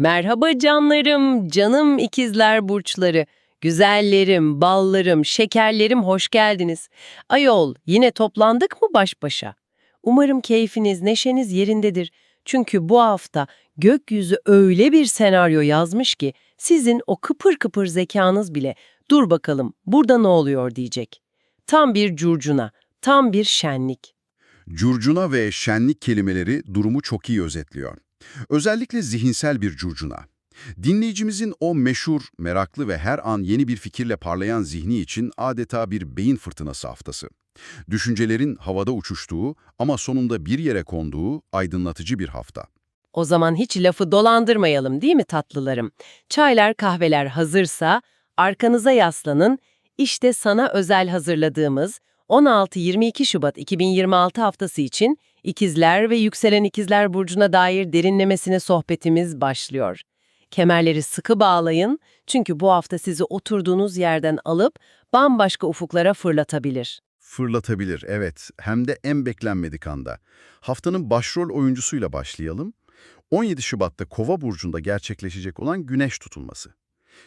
Merhaba canlarım, canım ikizler burçları. Güzellerim, ballarım, şekerlerim hoş geldiniz. Ayol, yine toplandık mı baş başa? Umarım keyfiniz, neşeniz yerindedir. Çünkü bu hafta gökyüzü öyle bir senaryo yazmış ki sizin o kıpır kıpır zekanız bile dur bakalım burada ne oluyor diyecek. Tam bir curcuna, tam bir şenlik. Curcuna ve şenlik kelimeleri durumu çok iyi özetliyor. Özellikle zihinsel bir curcuna. Dinleyicimizin o meşhur, meraklı ve her an yeni bir fikirle parlayan zihni için adeta bir beyin fırtınası haftası. Düşüncelerin havada uçuştuğu ama sonunda bir yere konduğu aydınlatıcı bir hafta. O zaman hiç lafı dolandırmayalım değil mi tatlılarım? Çaylar kahveler hazırsa arkanıza yaslanın. İşte sana özel hazırladığımız 16-22 Şubat 2026 haftası için İkizler ve Yükselen İkizler Burcu'na dair derinlemesine sohbetimiz başlıyor. Kemerleri sıkı bağlayın çünkü bu hafta sizi oturduğunuz yerden alıp bambaşka ufuklara fırlatabilir. Fırlatabilir, evet. Hem de en beklenmedik anda. Haftanın başrol oyuncusuyla başlayalım. 17 Şubat'ta Kova burcunda gerçekleşecek olan güneş tutulması.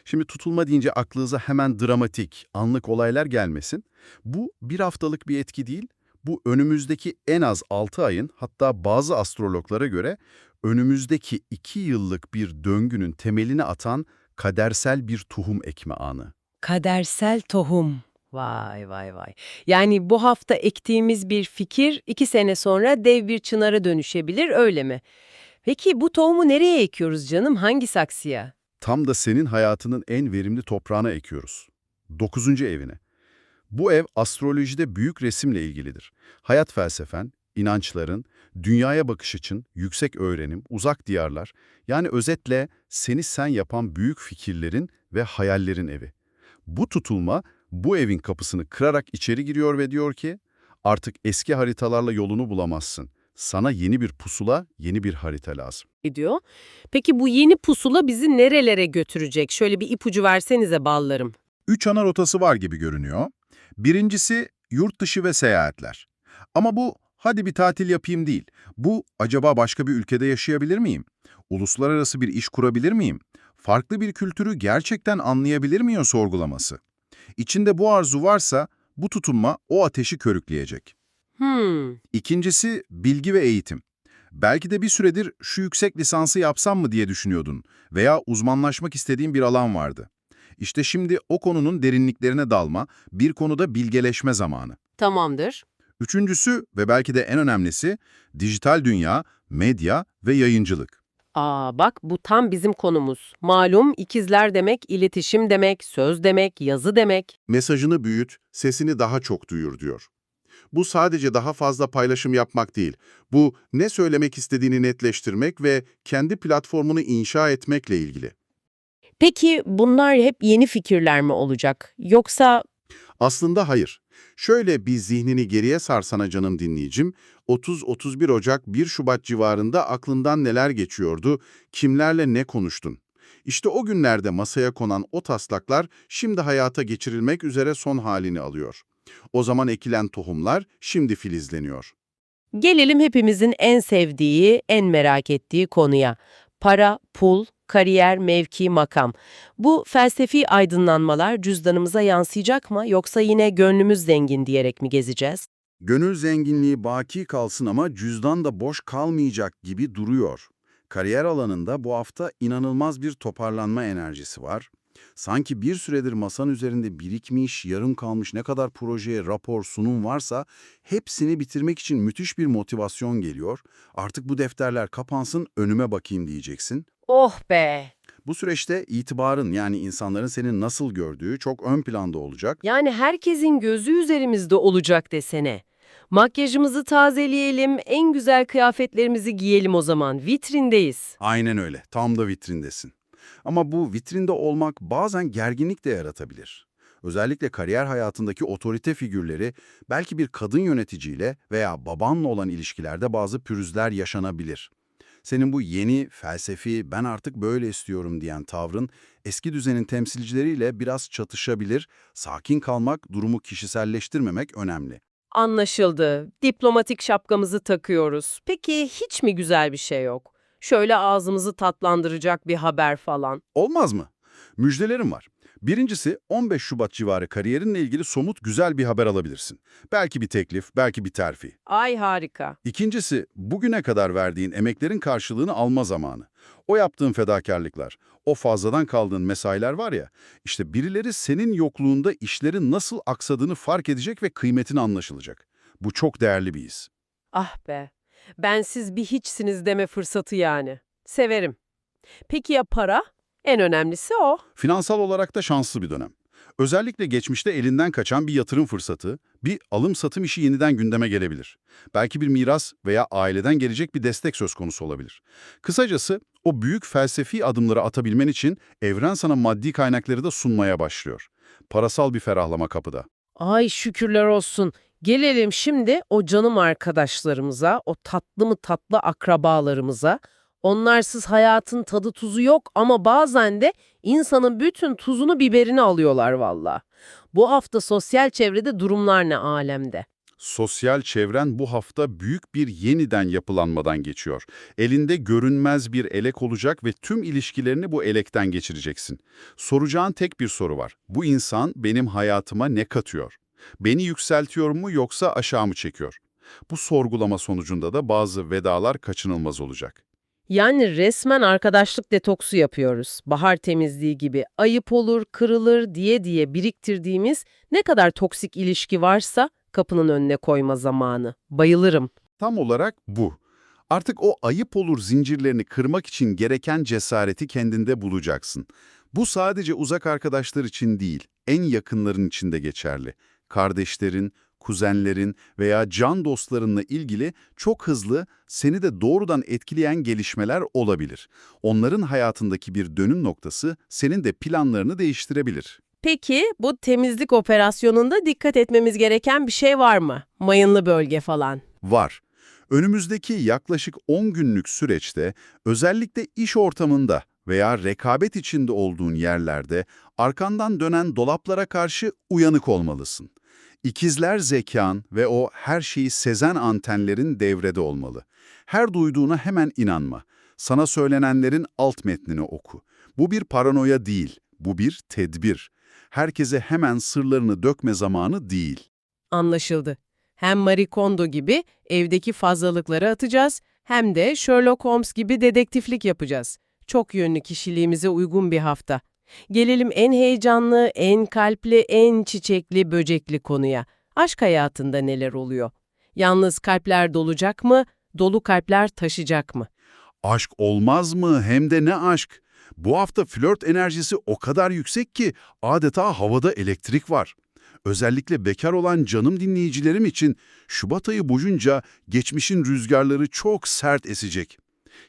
Şimdi tutulma deyince aklınıza hemen dramatik, anlık olaylar gelmesin. Bu bir haftalık bir etki değil, bu önümüzdeki en az 6 ayın hatta bazı astrologlara göre önümüzdeki 2 yıllık bir döngünün temelini atan kadersel bir tohum ekme anı. Kadersel tohum. Vay vay vay. Yani bu hafta ektiğimiz bir fikir iki sene sonra dev bir çınara dönüşebilir öyle mi? Peki bu tohumu nereye ekiyoruz canım? Hangi saksıya? Tam da senin hayatının en verimli toprağına ekiyoruz. 9. evine. Bu ev astrolojide büyük resimle ilgilidir. Hayat felsefen, inançların, dünyaya bakış için yüksek öğrenim, uzak diyarlar, yani özetle seni sen yapan büyük fikirlerin ve hayallerin evi. Bu tutulma bu evin kapısını kırarak içeri giriyor ve diyor ki, artık eski haritalarla yolunu bulamazsın. Sana yeni bir pusula, yeni bir harita lazım. Ediyor. Peki bu yeni pusula bizi nerelere götürecek? Şöyle bir ipucu versenize ballarım. Üç ana rotası var gibi görünüyor. Birincisi yurt dışı ve seyahatler. Ama bu hadi bir tatil yapayım değil. Bu acaba başka bir ülkede yaşayabilir miyim? Uluslararası bir iş kurabilir miyim? Farklı bir kültürü gerçekten anlayabilir miyim sorgulaması. İçinde bu arzu varsa bu tutunma o ateşi körükleyecek. Hmm. İkincisi bilgi ve eğitim. Belki de bir süredir şu yüksek lisansı yapsam mı diye düşünüyordun veya uzmanlaşmak istediğin bir alan vardı. İşte şimdi o konunun derinliklerine dalma, bir konuda bilgeleşme zamanı. Tamamdır. Üçüncüsü ve belki de en önemlisi dijital dünya, medya ve yayıncılık. Aa bak bu tam bizim konumuz. Malum ikizler demek, iletişim demek, söz demek, yazı demek. Mesajını büyüt, sesini daha çok duyur diyor. Bu sadece daha fazla paylaşım yapmak değil. Bu ne söylemek istediğini netleştirmek ve kendi platformunu inşa etmekle ilgili. Peki bunlar hep yeni fikirler mi olacak? Yoksa Aslında hayır. Şöyle bir zihnini geriye sarsana canım dinleyicim. 30-31 Ocak 1 Şubat civarında aklından neler geçiyordu, kimlerle ne konuştun? İşte o günlerde masaya konan o taslaklar şimdi hayata geçirilmek üzere son halini alıyor. O zaman ekilen tohumlar şimdi filizleniyor. gelelim hepimizin en sevdiği, en merak ettiği konuya. Para, pul, kariyer, mevki, makam. Bu felsefi aydınlanmalar cüzdanımıza yansıyacak mı yoksa yine gönlümüz zengin diyerek mi gezeceğiz? Gönül zenginliği baki kalsın ama cüzdan da boş kalmayacak gibi duruyor. Kariyer alanında bu hafta inanılmaz bir toparlanma enerjisi var. Sanki bir süredir masanın üzerinde birikmiş, yarım kalmış ne kadar projeye, rapor, sunum varsa hepsini bitirmek için müthiş bir motivasyon geliyor. Artık bu defterler kapansın, önüme bakayım diyeceksin. Oh be! Bu süreçte itibarın yani insanların seni nasıl gördüğü çok ön planda olacak. Yani herkesin gözü üzerimizde olacak desene. Makyajımızı tazeleyelim, en güzel kıyafetlerimizi giyelim o zaman. Vitrindeyiz. Aynen öyle, tam da vitrindesin. Ama bu vitrinde olmak bazen gerginlik de yaratabilir. Özellikle kariyer hayatındaki otorite figürleri belki bir kadın yöneticiyle veya babanla olan ilişkilerde bazı pürüzler yaşanabilir. Senin bu yeni, felsefi, ben artık böyle istiyorum diyen tavrın eski düzenin temsilcileriyle biraz çatışabilir, sakin kalmak, durumu kişiselleştirmemek önemli. Anlaşıldı. Diplomatik şapkamızı takıyoruz. Peki hiç mi güzel bir şey yok? Şöyle ağzımızı tatlandıracak bir haber falan. Olmaz mı? Müjdelerim var. Birincisi 15 Şubat civarı kariyerinle ilgili somut güzel bir haber alabilirsin. Belki bir teklif, belki bir terfi. Ay harika. İkincisi bugüne kadar verdiğin emeklerin karşılığını alma zamanı. O yaptığın fedakarlıklar, o fazladan kaldığın mesailer var ya, işte birileri senin yokluğunda işlerin nasıl aksadığını fark edecek ve kıymetin anlaşılacak. Bu çok değerli bir his. Ah be. Bensiz bir hiçsiniz deme fırsatı yani. Severim. Peki ya para? En önemlisi o. Finansal olarak da şanslı bir dönem. Özellikle geçmişte elinden kaçan bir yatırım fırsatı, bir alım-satım işi yeniden gündeme gelebilir. Belki bir miras veya aileden gelecek bir destek söz konusu olabilir. Kısacası o büyük felsefi adımları atabilmen için evren sana maddi kaynakları da sunmaya başlıyor. Parasal bir ferahlama kapıda. Ay şükürler olsun. Gelelim şimdi o canım arkadaşlarımıza, o tatlı mı tatlı akrabalarımıza. Onlarsız hayatın tadı tuzu yok ama bazen de insanın bütün tuzunu biberini alıyorlar valla. Bu hafta sosyal çevrede durumlar ne alemde? Sosyal çevren bu hafta büyük bir yeniden yapılanmadan geçiyor. Elinde görünmez bir elek olacak ve tüm ilişkilerini bu elekten geçireceksin. Soracağın tek bir soru var. Bu insan benim hayatıma ne katıyor? Beni yükseltiyor mu yoksa aşağı mı çekiyor? Bu sorgulama sonucunda da bazı vedalar kaçınılmaz olacak. Yani resmen arkadaşlık detoksu yapıyoruz. Bahar temizliği gibi ayıp olur, kırılır diye diye biriktirdiğimiz ne kadar toksik ilişki varsa kapının önüne koyma zamanı. Bayılırım. Tam olarak bu. Artık o ayıp olur zincirlerini kırmak için gereken cesareti kendinde bulacaksın. Bu sadece uzak arkadaşlar için değil, en yakınların için de geçerli. Kardeşlerin, kuzenlerin veya can dostlarınla ilgili çok hızlı, seni de doğrudan etkileyen gelişmeler olabilir. Onların hayatındaki bir dönüm noktası senin de planlarını değiştirebilir. Peki bu temizlik operasyonunda dikkat etmemiz gereken bir şey var mı? Mayınlı bölge falan. Var. Önümüzdeki yaklaşık 10 günlük süreçte özellikle iş ortamında veya rekabet içinde olduğun yerlerde arkandan dönen dolaplara karşı uyanık olmalısın. İkizler zekan ve o her şeyi sezen antenlerin devrede olmalı. Her duyduğuna hemen inanma. Sana söylenenlerin alt metnini oku. Bu bir paranoya değil, bu bir tedbir. Herkese hemen sırlarını dökme zamanı değil. Anlaşıldı. Hem Marie Kondo gibi evdeki fazlalıkları atacağız hem de Sherlock Holmes gibi dedektiflik yapacağız. Çok yönlü kişiliğimize uygun bir hafta. Gelelim en heyecanlı, en kalpli, en çiçekli, böcekli konuya. Aşk hayatında neler oluyor? Yalnız kalpler dolacak mı, dolu kalpler taşacak mı? Aşk olmaz mı? Hem de ne aşk? Bu hafta flört enerjisi o kadar yüksek ki adeta havada elektrik var. Özellikle bekar olan canım dinleyicilerim için Şubat ayı boyunca geçmişin rüzgarları çok sert esecek.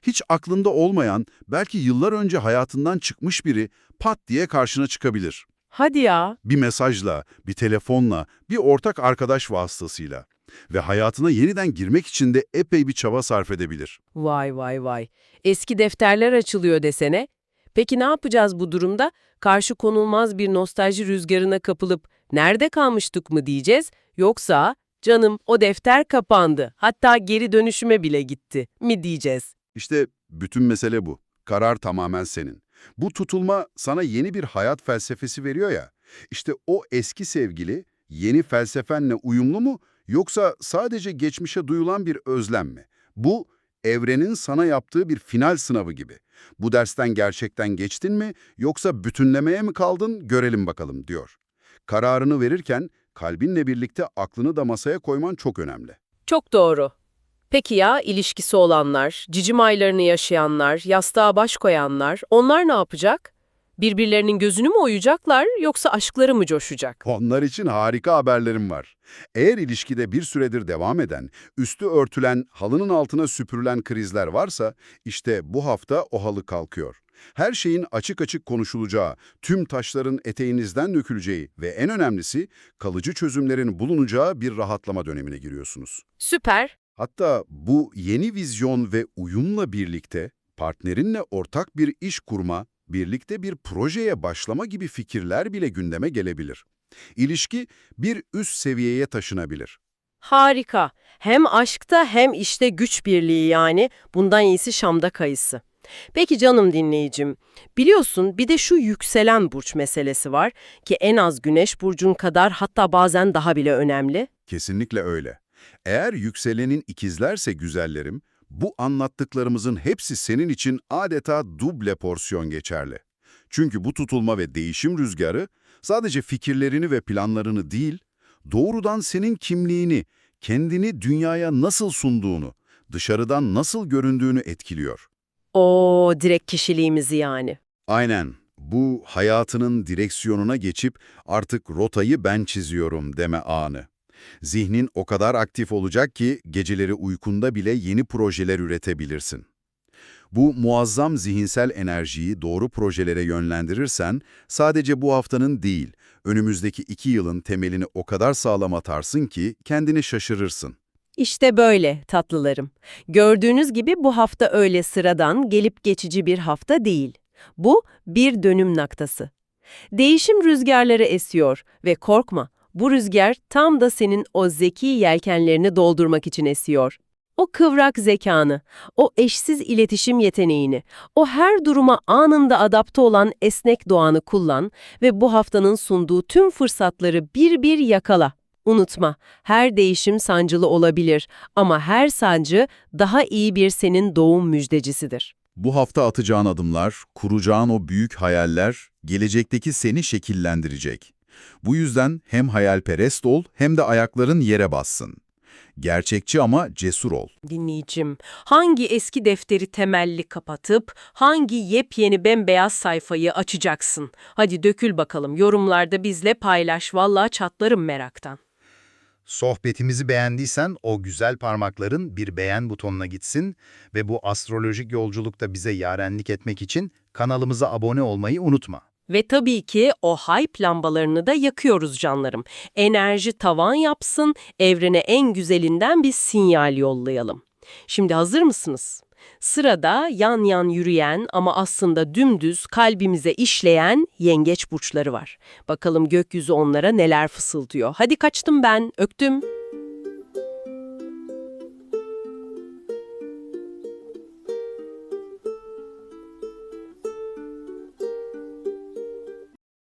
Hiç aklında olmayan, belki yıllar önce hayatından çıkmış biri pat diye karşına çıkabilir. Hadi ya. Bir mesajla, bir telefonla, bir ortak arkadaş vasıtasıyla. Ve hayatına yeniden girmek için de epey bir çaba sarf edebilir. Vay vay vay. Eski defterler açılıyor desene. Peki ne yapacağız bu durumda? Karşı konulmaz bir nostalji rüzgarına kapılıp nerede kalmıştık mı diyeceğiz? Yoksa canım o defter kapandı hatta geri dönüşüme bile gitti mi diyeceğiz? İşte bütün mesele bu. Karar tamamen senin. Bu tutulma sana yeni bir hayat felsefesi veriyor ya. İşte o eski sevgili yeni felsefenle uyumlu mu yoksa sadece geçmişe duyulan bir özlem mi? Bu evrenin sana yaptığı bir final sınavı gibi. Bu dersten gerçekten geçtin mi yoksa bütünlemeye mi kaldın görelim bakalım diyor. Kararını verirken kalbinle birlikte aklını da masaya koyman çok önemli. Çok doğru. Peki ya ilişkisi olanlar, cicim aylarını yaşayanlar, yastığa baş koyanlar, onlar ne yapacak? Birbirlerinin gözünü mü oyacaklar yoksa aşkları mı coşacak? Onlar için harika haberlerim var. Eğer ilişkide bir süredir devam eden, üstü örtülen, halının altına süpürülen krizler varsa, işte bu hafta o halı kalkıyor. Her şeyin açık açık konuşulacağı, tüm taşların eteğinizden döküleceği ve en önemlisi kalıcı çözümlerin bulunacağı bir rahatlama dönemine giriyorsunuz. Süper. Hatta bu yeni vizyon ve uyumla birlikte partnerinle ortak bir iş kurma, birlikte bir projeye başlama gibi fikirler bile gündeme gelebilir. İlişki bir üst seviyeye taşınabilir. Harika. Hem aşkta hem işte güç birliği yani. Bundan iyisi Şam'da kayısı. Peki canım dinleyicim, biliyorsun bir de şu yükselen burç meselesi var ki en az güneş burcun kadar hatta bazen daha bile önemli. Kesinlikle öyle. Eğer yükselenin ikizlerse güzellerim, bu anlattıklarımızın hepsi senin için adeta duble porsiyon geçerli. Çünkü bu tutulma ve değişim rüzgarı sadece fikirlerini ve planlarını değil, doğrudan senin kimliğini, kendini dünyaya nasıl sunduğunu, dışarıdan nasıl göründüğünü etkiliyor. O direkt kişiliğimizi yani. Aynen. Bu hayatının direksiyonuna geçip artık rotayı ben çiziyorum deme anı. Zihnin o kadar aktif olacak ki geceleri uykunda bile yeni projeler üretebilirsin. Bu muazzam zihinsel enerjiyi doğru projelere yönlendirirsen sadece bu haftanın değil, önümüzdeki iki yılın temelini o kadar sağlam atarsın ki kendini şaşırırsın. İşte böyle tatlılarım. Gördüğünüz gibi bu hafta öyle sıradan, gelip geçici bir hafta değil. Bu bir dönüm noktası. Değişim rüzgarları esiyor ve korkma, bu rüzgar tam da senin o zeki yelkenlerini doldurmak için esiyor. O kıvrak zekanı, o eşsiz iletişim yeteneğini, o her duruma anında adapte olan esnek doğanı kullan ve bu haftanın sunduğu tüm fırsatları bir bir yakala. Unutma, her değişim sancılı olabilir ama her sancı daha iyi bir senin doğum müjdecisidir. Bu hafta atacağın adımlar, kuracağın o büyük hayaller, gelecekteki seni şekillendirecek. Bu yüzden hem hayalperest ol hem de ayakların yere bassın. Gerçekçi ama cesur ol. Dinleyicim, hangi eski defteri temelli kapatıp hangi yepyeni bembeyaz sayfayı açacaksın? Hadi dökül bakalım, yorumlarda bizle paylaş, vallahi çatlarım meraktan. Sohbetimizi beğendiysen o güzel parmakların bir beğen butonuna gitsin ve bu astrolojik yolculukta bize yarenlik etmek için kanalımıza abone olmayı unutma. Ve tabii ki o hype lambalarını da yakıyoruz canlarım. Enerji tavan yapsın, evrene en güzelinden bir sinyal yollayalım. Şimdi hazır mısınız? Sırada yan yan yürüyen ama aslında dümdüz kalbimize işleyen yengeç burçları var. Bakalım gökyüzü onlara neler fısıldıyor. Hadi kaçtım ben, öptüm.